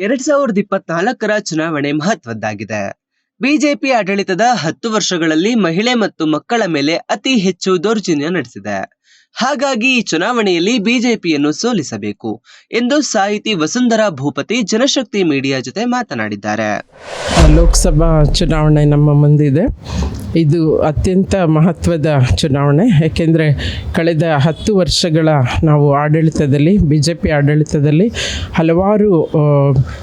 ಎರಡ್ ಸಾವಿರದ ಇಪ್ಪತ್ನಾಲ್ಕರ ಚುನಾವಣೆ ಮಹತ್ವದ್ದಾಗಿದೆ. ಬಿಜೆಪಿ ಆಡಳಿತದ ಹತ್ತು ವರ್ಷಗಳಲ್ಲಿ ಮಹಿಳೆ ಮತ್ತು ಮಕ್ಕಳ ಮೇಲೆ ಅತಿ ಹೆಚ್ಚು ದೌರ್ಜನ್ಯ ನಡೆಸಿದೆ. ಹಾಗಾಗಿ ಈ ಚುನಾವಣೆಯಲ್ಲಿ ಬಿಜೆಪಿಯನ್ನು ಸೋಲಿಸಬೇಕು ಎಂದು ಸಾಹಿತಿ ವಸುಂಧರಾ ಭೂಪತಿ ಜನಶಕ್ತಿ ಮೀಡಿಯಾ ಜೊತೆ ಮಾತನಾಡಿದ್ದಾರೆ. ಲೋಕಸಭಾ ಚುನಾವಣೆ ನಮ್ಮ ಮುಂದಿದೆ. ಇದು ಅತ್ಯಂತ ಮಹತ್ವದ ಚುನಾವಣೆ. ಏಕೆಂದರೆ ಕಳೆದ ಹತ್ತು ವರ್ಷಗಳ ನಾವು ಆಡಳಿತದಲ್ಲಿ ಬಿ ಜೆ ಪಿ ಆಡಳಿತದಲ್ಲಿ ಹಲವಾರು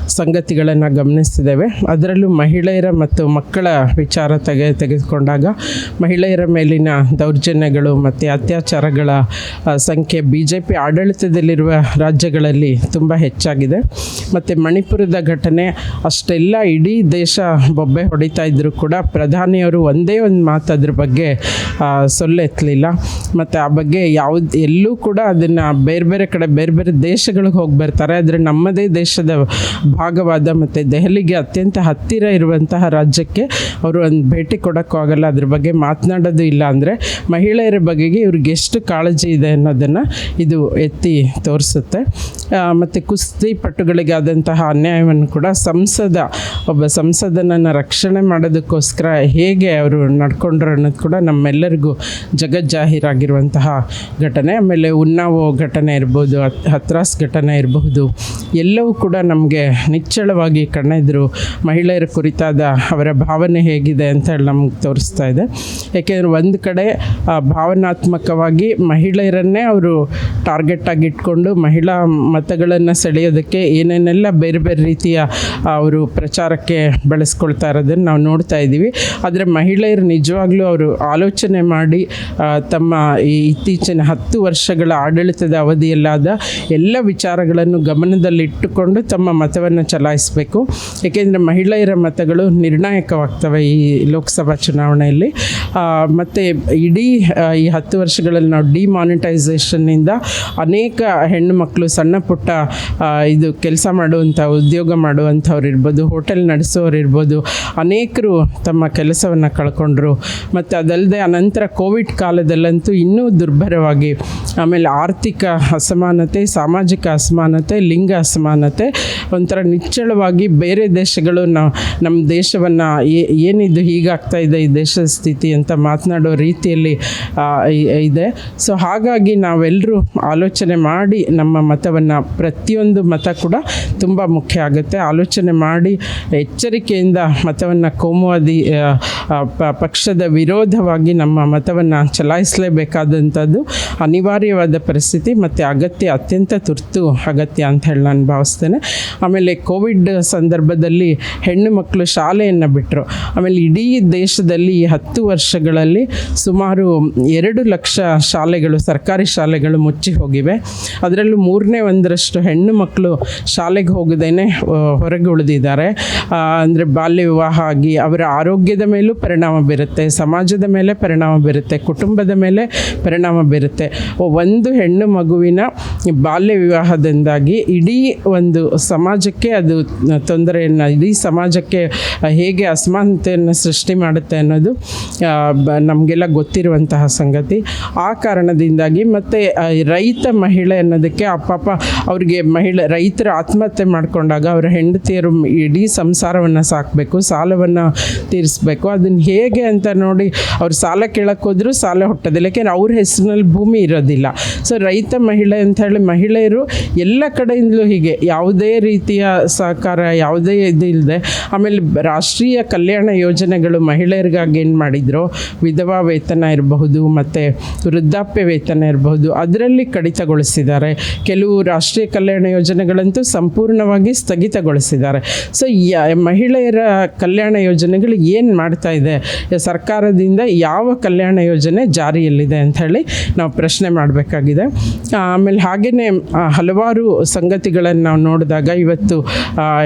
ಸಂಗತಿಗಳನ್ನು ಗಮನಿಸ್ತಿದ್ದೇವೆ ಅದರಲ್ಲೂ ಮಹಿಳೆಯರ ಮತ್ತು ಮಕ್ಕಳ ವಿಚಾರ ತೆಗೆ, ತೆಗೆದುಕೊಂಡಾಗ ಮಹಿಳೆಯರ ಮೇಲಿನ ದೌರ್ಜನ್ಯಗಳು ಮತ್ತು ಅತ್ಯಾಚಾರಗಳ ಸಂಖ್ಯೆ ಬಿ ಜೆ ಪಿ ಆಡಳಿತದಲ್ಲಿರುವ ರಾಜ್ಯಗಳಲ್ಲಿ ತುಂಬ ಹೆಚ್ಚಾಗಿದೆ. ಮತ್ತು ಮಣಿಪುರದ ಘಟನೆ ಅಷ್ಟೆಲ್ಲ ಇಡೀ ದೇಶ ಬೊಬ್ಬೆ ಹೊಡಿತಾ ಇದ್ದರೂ ಕೂಡ ಪ್ರಧಾನಿಯವರು ಒಂದೇ ಒಂದು ಮಾತು ಅದ್ರ ಬಗ್ಗೆ ಸೊಲ್ಲೆತ್ತಲಿಲ್ಲ ಮತ್ತು ಆ ಬಗ್ಗೆ ಯಾವ್ದು, ಎಲ್ಲೂ ಕೂಡ ಅದನ್ನು ಬೇರೆ ಬೇರೆ ಕಡೆ, ಬೇರೆ ಬೇರೆ ದೇಶಗಳಿಗೆ ಹೋಗಿ ಬರ್ತಾರೆ. ಆದರೆ ನಮ್ಮದೇ ದೇಶದ ಭಾಗವಾದ ಮತ್ತು ದೆಹಲಿಗೆ ಅತ್ಯಂತ ಹತ್ತಿರ ಇರುವಂತಹ ರಾಜ್ಯಕ್ಕೆ ಅವರು ಒಂದು ಭೇಟಿ ಕೊಡೋಕ್ಕೂ ಆಗಲ್ಲ. ಅದ್ರ ಬಗ್ಗೆ ಮಾತನಾಡೋದು ಇಲ್ಲ ಅಂದರೆ ಮಹಿಳೆಯರ ಬಗೆಗೆ ಇವ್ರಿಗೆ ಎಷ್ಟು ಕಾಳಜಿ ಇದೆ ಅನ್ನೋದನ್ನು ಇದು ಎತ್ತಿ ತೋರಿಸುತ್ತೆ. ಮತ್ತು ಕುಸ್ತಿ ಪಟುಗಳಿಗಾದಂತಹ ಅನ್ಯಾಯವನ್ನು ಕೂಡ ಸಂಸದ, ಒಬ್ಬ ಸಂಸದನನ್ನು ರಕ್ಷಣೆ ಮಾಡೋದಕ್ಕೋಸ್ಕರ ಹೇಗೆ ಅವರು ನಡ್ಕೊಂಡ್ರು ಅನ್ನೋದು ಕೂಡ ನಮ್ಮೆಲ್ಲರಿಗೂ ಜಗಜ್ಜಾಹೀರಾಗಿರುವಂತಹ ಘಟನೆ. ಆಮೇಲೆ ಉನ್ನಾವೋ ಘಟನೆ ಇರ್ಬೋದು, ಹತ್- ಹತ್ರಾಸ್ ಘಟನೆ ಇರಬಹುದು, ಎಲ್ಲವೂ ಕೂಡ ನಮಗೆ ನಿಚ್ಚಳವಾಗಿ ಕಣ್ಣೆದ್ರು ಮಹಿಳೆಯರ ಕುರಿತಾದ ಅವರ ಭಾವನೆ ಹೇಗಿದೆ ಅಂತ ಹೇಳಿ ನಮ್ಗೆ ತೋರಿಸ್ತಾ ಇದೆ. ಏಕೆಂದರೆ ಒಂದು ಕಡೆ ಭಾವನಾತ್ಮಕವಾಗಿ ಮಹಿಳೆಯರನ್ನೇ ಅವರು ಟಾರ್ಗೆಟ್ ಆಗಿ ಇಟ್ಕೊಂಡು ಮಹಿಳಾ ಮತಗಳನ್ನು ಸೆಳೆಯೋದಕ್ಕೆ ಏನೇನೆಲ್ಲ ಬೇರೆ ಬೇರೆ ರೀತಿಯ ಅವರು ಪ್ರಚಾರಕ್ಕೆ ಬಳಸ್ಕೊಳ್ತಾ ಇರೋದನ್ನು ನಾವು ನೋಡ್ತಾ ಇದ್ದೀವಿ. ಆದರೆ ಮಹಿಳೆಯರು ನಿಜವಾಗ್ಲೂ ಅವರು ಆಲೋಚನೆ ಮಾಡಿ ತಮ್ಮ ಈ ಇತ್ತೀಚಿನ ಹತ್ತು ವರ್ಷಗಳ ಆಡಳಿತದ ಅವಧಿಯಲ್ಲಾದ ಎಲ್ಲ ವಿಚಾರಗಳನ್ನು ಗಮನದಲ್ಲಿಟ್ಟುಕೊಂಡು ತಮ್ಮ ಮತವನ್ನು ಚಲಾಯಿಸಬೇಕು. ಏಕೆಂದರೆ ಮಹಿಳೆಯರ ಮತಗಳು ನಿರ್ಣಾಯಕವಾಗ್ತವೆ ಈ ಲೋಕಸಭಾ ಚುನಾವಣೆಯಲ್ಲಿ. ಮತ್ತು ಇಡೀ ಈ ಹತ್ತು ವರ್ಷಗಳಲ್ಲಿ ನಾವು ಡಿಮಾನಿಟೈಸೇಷನ್ನಿಂದ ಅನೇಕ ಹೆಣ್ಣು ಮಕ್ಕಳು, ಸಣ್ಣ ಪುಟ್ಟ ಇದು ಕೆಲಸ ಮಾಡುವಂಥ, ಉದ್ಯೋಗ ಮಾಡುವಂಥವ್ರು ಇರ್ಬೋದು, ಹೋಟೆಲ್ ನಡೆಸೋರು ಇರ್ಬೋದು ಅನೇಕರು ತಮ್ಮ ಕೆಲಸವನ್ನು ಕಳ್ಕೊಂಡ್ರು ಮತ್ತು ಅದಲ್ಲದೆ ಅನಂತರ ಕೋವಿಡ್ ಕಾಲದಲ್ಲಂತೂ ಇನ್ನೂ ದುರ್ಬರವಾಗಿ ಆಮೇಲೆ ಆರ್ಥಿಕ ಅಸಮಾನತೆ, ಸಾಮಾಜಿಕ ಅಸಮಾನತೆ, ಲಿಂಗ ಅಸಮಾನತೆ, ಒಂಥರ ನಿಚ್ಚಳವಾಗಿ ಬೇರೆ ದೇಶಗಳು ನಾವು ನಮ್ಮ ದೇಶವನ್ನು ಏನಿದು ಹೀಗಾಗ್ತಾ ಇದೆ ಈ ದೇಶದ ಸ್ಥಿತಿ ಅಂತ ಮಾತನಾಡೋ ರೀತಿಯಲ್ಲಿ ಇದೆ. ಸೊ ಹಾಗಾಗಿ ನಾವೆಲ್ಲರೂ ಆಲೋಚನೆ ಮಾಡಿ ನಮ್ಮ ಮತವನ್ನು ಪ್ರತಿಯೊಂದು ಮತ ಕೂಡ ತುಂಬ ಮುಖ್ಯ ಆಗುತ್ತೆ. ಆಲೋಚನೆ ಮಾಡಿ ಎಚ್ಚರಿಕೆಯಿಂದ ಮತವನ್ನು ಕೋಮುವಾದಿ ಪಕ್ಷದ ವಿರೋಧವಾಗಿ ನಮ್ಮ ಮತವನ್ನು ಚಲಾಯಿಸಲೇಬೇಕಾದಂಥದ್ದು ಅನಿವಾರ್ಯವಾದ ಪರಿಸ್ಥಿತಿ ಮತ್ತು ಅಗತ್ಯ ಅತ್ಯಂತ ತುರ್ತು ಅಗತ್ಯ ಅಂತ ಹೇಳಿ ನಾನು ಭಾವಿಸ್ತೇನೆ. ಆಮೇಲೆ ಕೋವಿಡ್ ಸಂದರ್ಭದಲ್ಲಿ ಹೆಣ್ಣು ಮಕ್ಕಳು ಶಾಲೆಯನ್ನು ಬಿಟ್ಟರು ಆಮೇಲೆ ಇಡೀ ದೇಶದಲ್ಲಿ ಹತ್ತು ವರ್ಷಗಳಲ್ಲಿ ಸುಮಾರು ಎರಡು ಲಕ್ಷ ಶಾಲೆಗಳು, ಸರ್ಕಾರಿ ಶಾಲೆಗಳು ಮುಚ್ಚಿ ಹೋಗಿವೆ. ಅದರಲ್ಲೂ ಮೂರನೇ ಒಂದರಷ್ಟು ಹೆಣ್ಣು ಮಕ್ಕಳು ಶಾಲೆಗೆ ಹೋಗದೇನೆ ಹೊರಗೆ ಉಳಿದಿದ್ದಾರೆ. ಅಂದರೆ ಬಾಲ್ಯ ವಿವಾಹ ಆಗಿ ಅವರ ಆರೋಗ್ಯದ ಮೇಲೂ ಪರಿಣಾಮ ಬೀರುತ್ತೆ, ಸಮಾಜದ ಮೇಲೆ ಪರಿಣಾಮ ಬೀರುತ್ತೆ, ಕುಟುಂಬದ ಮೇಲೆ ಪರಿಣಾಮ ಬೀರುತ್ತೆ. ಒಂದು ಹೆಣ್ಣು ಮಗುವಿನ ಬಾಲ್ಯ ವಿವಾಹದಿಂದಾಗಿ ಇಡೀ ಒಂದು ಸಮಾಜಕ್ಕೆ ಅದು ತೊಂದರೆಯನ್ನು, ಇಡೀ ಸಮಾಜಕ್ಕೆ ಹೇಗೆ ಅಸಮಾನತೆಯನ್ನು ಸೃಷ್ಟಿ ಮಾಡುತ್ತೆ ಅನ್ನೋದು ನಮಗೆಲ್ಲ ಗೊತ್ತಿರುವಂತಹ ಸಂಗತಿ. ಆ ಕಾರಣದಿಂದಾಗಿ ಮತ್ತು ರೈತ ಮಹಿಳೆ ಅನ್ನೋದಕ್ಕೆ ಆ ಪಾಪ ಅವ್ರಿಗೆ ಮಹಿಳೆ, ರೈತರು ಆತ್ಮಹತ್ಯೆ ಮಾಡಿಕೊಂಡಾಗ ಅವರ ಹೆಂಡತಿಯರು ಇಡೀ ಸಂಸಾರವನ್ನು ಸಾಕಬೇಕು, ಸಾಲವನ್ನು ತೀರಿಸಬೇಕು, ಅದನ್ನು ಹೇಗೆ ಅಂತ ನೋಡಿ ಅವ್ರು ಸಾಲ ಕೇಳಕ್ಕೆ ಹೋದ್ರು ಸಾಲ ಹುಟ್ಟೋದಿಲ್ಲ. ಯಾಕೆಂದ್ರೆ ಅವ್ರ ಹೆಸರಿನಲ್ಲಿ ಭೂಮಿ ಇರೋದಿಲ್ಲ. ಸೊ ರೈತ ಮಹಿಳೆ ಅಂತ ಹೇಳಿ ಮಹಿಳೆಯರು ಎಲ್ಲ ಕಡೆಯಿಂದಲೂ ಹೀಗೆ ಯಾವುದೇ ರೀತಿಯ ಸಹಕಾರ, ಯಾವುದೇ ಇದು ಇಲ್ಲದೆ, ಆಮೇಲೆ ರಾಷ್ಟ್ರೀಯ ಕಲ್ಯಾಣ ಯೋಜನೆಗಳು ಮಹಿಳೆಯರಿಗಾಗಿ ಏನು ಮಾಡಿದ್ರು? ವಿಧವಾ ವೇತನ ಇರಬಹುದು, ಮತ್ತು ವೃದ್ಧಾಪ್ಯ ವೇತನ ಇರಬಹುದು, ಅದರಲ್ಲಿ ಕಡಿತಗೊಳಿಸಿದ್ದಾರೆ. ಕೆಲವು ರಾಷ್ಟ್ರೀಯ ಕಲ್ಯಾಣ ಯೋಜನೆಗಳಂತೂ ಸಂಪೂರ್ಣವಾಗಿ ಸ್ಥಗಿತಗೊಳಿಸಿದ್ದಾರೆ. ಸೊ ಮಹಿಳೆಯರ ಕಲ್ಯಾಣ ಯೋಜನೆಗಳು ಏನು ಮಾಡ್ತಾ ಇದೆ? ಸರ್ಕಾರದಿಂದ ಯಾವ ಕಲ್ಯಾಣ ಯೋಜನೆ ಜಾರಿಯಲ್ಲಿದೆ ಅಂತ ಹೇಳಿ ನಾವು ಪ್ರಶ್ನೆ ಮಾಡಬೇಕಾಗಿದೆ. ಆಮೇಲೆ ಹಾಗೆಯೇ ಹಲವಾರು ಸಂಗತಿಗಳನ್ನು ನಾವು ನೋಡಿದಾಗ ಇವತ್ತು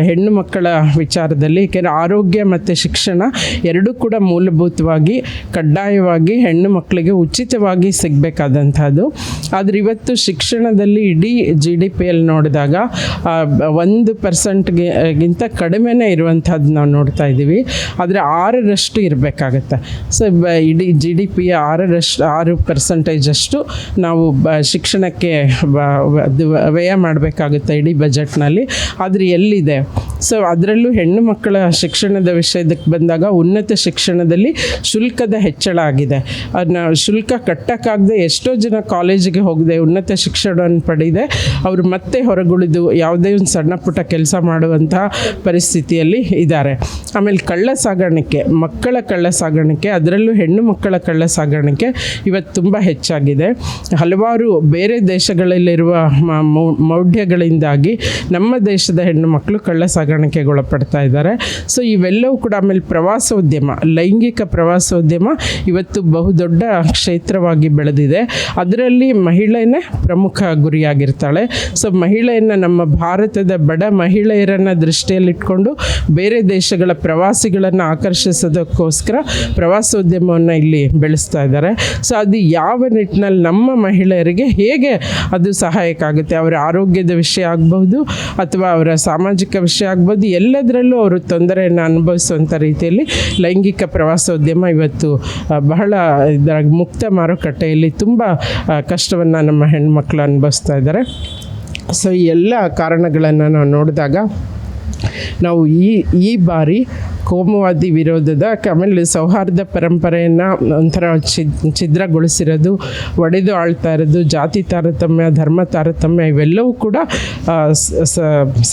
ಹೆಣ್ಣು ಮಕ್ಕಳ ವಿಚಾರದಲ್ಲಿ ಏಕೆಂದರೆ ಆರೋಗ್ಯ ಮತ್ತು ಶಿಕ್ಷಣ ಎರಡೂ ಕೂಡ ಮೂಲಭೂತವಾಗಿ ಕಡ್ಡಾಯವಾಗಿ ಹೆಣ್ಣು ಮಕ್ಕಳಿಗೆ ಉಚಿತವಾಗಿ ಸಿಗಬೇಕಾದಂಥದ್ದು. ಆದರೆ ಇವತ್ತು ಶಿಕ್ಷಣದಲ್ಲಿ ಇಡೀ ಜಿ ಡಿ ಪಿಯಲ್ಲಿ ನೋಡಿದಾಗ ಆ, ಬ- ಒಂದು ಪರ್ಸೆಂಟ್ಗೆ ಗಿಂತ ಕಡಿಮೆನೇ ಇರುವಂಥದ್ದು ನಾವು ನೋಡ್ತಾ ಇದ್ದೀವಿ. ಆದರೆ ಆರರಷ್ಟು ಇರಬೇಕಾಗತ್ತೆ ಸೊ ಬ, ಇಡೀ ಜಿ ಡಿ ಪಿಯ ಆರರಷ್ಟು ಆರು ಪರ್ಸೆಂಟೇಜಷ್ಟು ನಾವು, ಬ, ಶಿಕ್ಷಣಕ್ಕೆ ವ್ಯಯ ಮಾಡಬೇಕಾಗುತ್ತೆ ಇಡೀ ಬಜೆಟ್ನಲ್ಲಿ. ಆದರೆ ಎಲ್ಲಿದೆ? ಸೊ ಅದರಲ್ಲೂ ಹೆಣ್ಣು ಮಕ್ಕಳ ಶಿಕ್ಷಣದ ವಿಷಯದಕ್ಕೆ ಬಂದಾಗ ಉನ್ನತ ಶಿಕ್ಷಣದಲ್ಲಿ ಶುಲ್ಕದ ಹೆಚ್ಚಳ ಆಗಿದೆ. ಅದನ್ನ ಶುಲ್ಕ ಕಟ್ಟಕ್ಕಾಗದೆ ಎಷ್ಟೋ ಜನ ಕಾಲೇಜಿಗೆ ಹೋಗದೆ ಉನ್ನತ ಶಿಕ್ಷಣವನ್ನು ಪಡೆಯದೆ ಅವರು ಮತ್ತೆ ಹೊರಗುಳಿದು ಯಾವುದೇ ಒಂದು ಸಣ್ಣ ಪುಟ್ಟ ಕೆಲಸ ಮಾಡುವಂತಹ ಪರಿಸ್ಥಿತಿಯಲ್ಲಿ ಇದ್ದಾರೆ. ಆಮೇಲೆ ಕಳ್ಳ ಸಾಗಾಣಿಕೆ ಮಕ್ಕಳ ಕಳ್ಳ ಸಾಗಾಣಿಕೆ ಅದರಲ್ಲೂ ಹೆಣ್ಣು ಮಕ್ಕಳ ಕಳ್ಳ ಸಾಗಾಣಿಕೆ ಇವತ್ತು ತುಂಬ ಹೆಚ್ಚಾಗಿದೆ. ಹಲವಾರು ಬೇರೆ ದೇಶಗಳಲ್ಲಿರುವ ಮೌಢ್ಯಗಳಿಂದಾಗಿ ನಮ್ಮ ದೇಶದ ಹೆಣ್ಣು ಮಕ್ಕಳು ಕಳ್ಳ ಸಾಗಾಣಿಕೆಗೊಳಪಡ್ತಾ ಇದ್ದಾರೆ. ಸೊ ಇವೆಲ್ಲವೂ ಕೂಡ ಆಮೇಲೆ ಪ್ರವಾಸೋದ್ಯಮ, ಲೈಂಗಿಕ ಪ್ರವಾಸೋದ್ಯಮ ಇವತ್ತು ಬಹುದೊಡ್ಡ ಕ್ಷೇತ್ರವಾಗಿ ಬೆಳೆದಿದೆ. ಅದರಲ್ಲಿ ಮಹಿಳೆಯೇ ಪ್ರಮುಖ ಗುರಿಯಾಗಿರ್ತಾಳೆ. ಸೊ ಮಹಿಳೆಯನ್ನು ನಮ್ಮ ಭಾರತದ ಬಡ ಮಹಿಳೆಯರನ್ನು ದೃಷ್ಟಿಯಲ್ಲಿಟ್ಕೊಂಡು ಬೇರೆ ದೇಶಗಳ ಪ್ರವಾಸಿಗಳನ್ನು ಆಕರ್ಷಿಸೋದಕ್ಕೋಸ್ಕರ ಪ್ರವಾಸೋದ್ಯಮವನ್ನು ಇಲ್ಲಿ ಬೆಳೆಸ್ತಾ ಇದ್ದಾರೆ. ಸೊ ಅದು ಯಾವ ನಿಟ್ಟಿನಲ್ಲಿ ನಮ್ಮ ಮಹಿಳೆಯರಿಗೆ ಹೇಗೆ ಅದು ಸಹಾಯಕ ಆಗುತ್ತೆ? ಅವರ ಆರೋಗ್ಯದ ವಿಷಯ ಆಗ್ಬೋದು ಅಥವಾ ಅವರ ಸಾಮಾಜಿಕ ವಿಷಯ ಆಗ್ಬೋದು ಎಲ್ಲದರಲ್ಲೂ ಅವರು ತೊಂದರೆಯನ್ನು ಅನುಭವಿಸುವಂಥ ರೀತಿಯಲ್ಲಿ ಲೈಂಗಿಕ ಪ್ರವಾಸೋದ್ಯಮ ಇವತ್ತು ಬಹಳ ಇದಾಗಿ ಮುಕ್ತ ಮಾರುಕಟ್ಟೆಯಲ್ಲಿ ತುಂಬ ಕಷ್ಟವನ್ನು ನಮ್ಮ ಹೆಣ್ಮಕ್ಳು ಅನುಭವಿಸ್ತಾ ಇದ್ದಾರೆ. ಸೊ ಈ ಎಲ್ಲ ಕಾರಣಗಳನ್ನು ನಾವು ನೋಡಿದಾಗ ನಾವು ಈ ಈ ಬಾರಿ ಕೋಮುವಾದಿ ವಿರೋಧದ ಆಮೇಲೆ ಸೌಹಾರ್ದ ಪರಂಪರೆಯನ್ನು ಒಂಥರ ಛಿದ್, ಛಿದ್ರಗೊಳಿಸಿರೋದು, ಒಡೆದು ಆಳ್ತಾ ಇರೋದು, ಜಾತಿ ತಾರತಮ್ಯ, ಧರ್ಮ ತಾರತಮ್ಯ ಇವೆಲ್ಲವೂ ಕೂಡ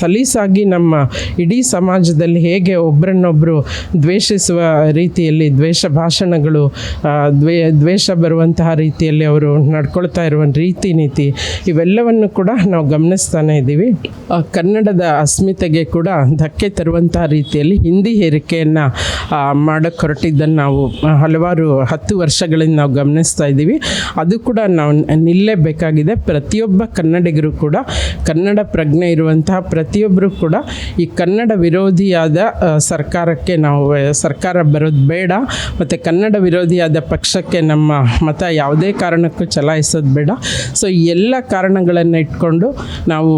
ಸಲೀಸಾಗಿ ನಮ್ಮ ಇಡೀ ಸಮಾಜದಲ್ಲಿ ಹೇಗೆ ಒಬ್ಬರನ್ನೊಬ್ಬರು ದ್ವೇಷಿಸುವ ರೀತಿಯಲ್ಲಿ ದ್ವೇಷ ಭಾಷಣಗಳು ದ್ವೇ, ದ್ವೇಷ ಬರುವಂತಹ ರೀತಿಯಲ್ಲಿ ಅವರು ನಡ್ಕೊಳ್ತಾ ಇರುವ ರೀತಿ ನೀತಿ ಇವೆಲ್ಲವನ್ನು ಕೂಡ ನಾವು ಗಮನಿಸ್ತಾನೆ ಇದ್ದೀವಿ. ಕನ್ನಡದ ಅಸ್ಮಿತೆಗೆ ಕೂಡ ಧಕ್ಕೆ ತರುವಂತಹ ರೀತಿಯಲ್ಲಿ ಹಿಂದಿ ಹೇರಿಕೆಯನ್ನು ಮಾಡೋಕ್ಕೆ ಹೊರಟಿದ್ದನ್ನು ನಾವು ಹಲವಾರು ಹತ್ತು ವರ್ಷಗಳಿಂದ ನಾವು ಗಮನಿಸ್ತಾ ಇದ್ದೀವಿ. ಅದು ಕೂಡ ನಾವು ನಿಲ್ಲೇಬೇಕಾಗಿದೆ. ಪ್ರತಿಯೊಬ್ಬ ಕನ್ನಡಿಗರು ಕೂಡ, ಕನ್ನಡ ಪ್ರಜ್ಞೆ ಇರುವಂತಹ ಪ್ರತಿಯೊಬ್ಬರು ಕೂಡ ಈ ಕನ್ನಡ ವಿರೋಧಿಯಾದ ಸರ್ಕಾರಕ್ಕೆ ನಾವು, ಸರ್ಕಾರ ಬರೋದು ಬೇಡ. ಮತ್ತು ಕನ್ನಡ ವಿರೋಧಿಯಾದ ಪಕ್ಷಕ್ಕೆ ನಮ್ಮ ಮತ ಯಾವುದೇ ಕಾರಣಕ್ಕೂ ಚಲಾಯಿಸೋದು ಬೇಡ. ಸೊ ಎಲ್ಲ ಕಾರಣಗಳನ್ನು ಇಟ್ಕೊಂಡು ನಾವು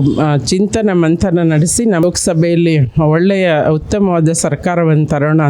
ಚಿಂತನ ಮಂಥನ ನಡೆಸಿ ನಮ್ಮ ಲೋಕಸಭೆಯಲ್ಲಿ ಒಳ್ಳೆಯ ಉತ್ತಮವಾದ ಸರ್ಕಾರವನ್ನು తరుణ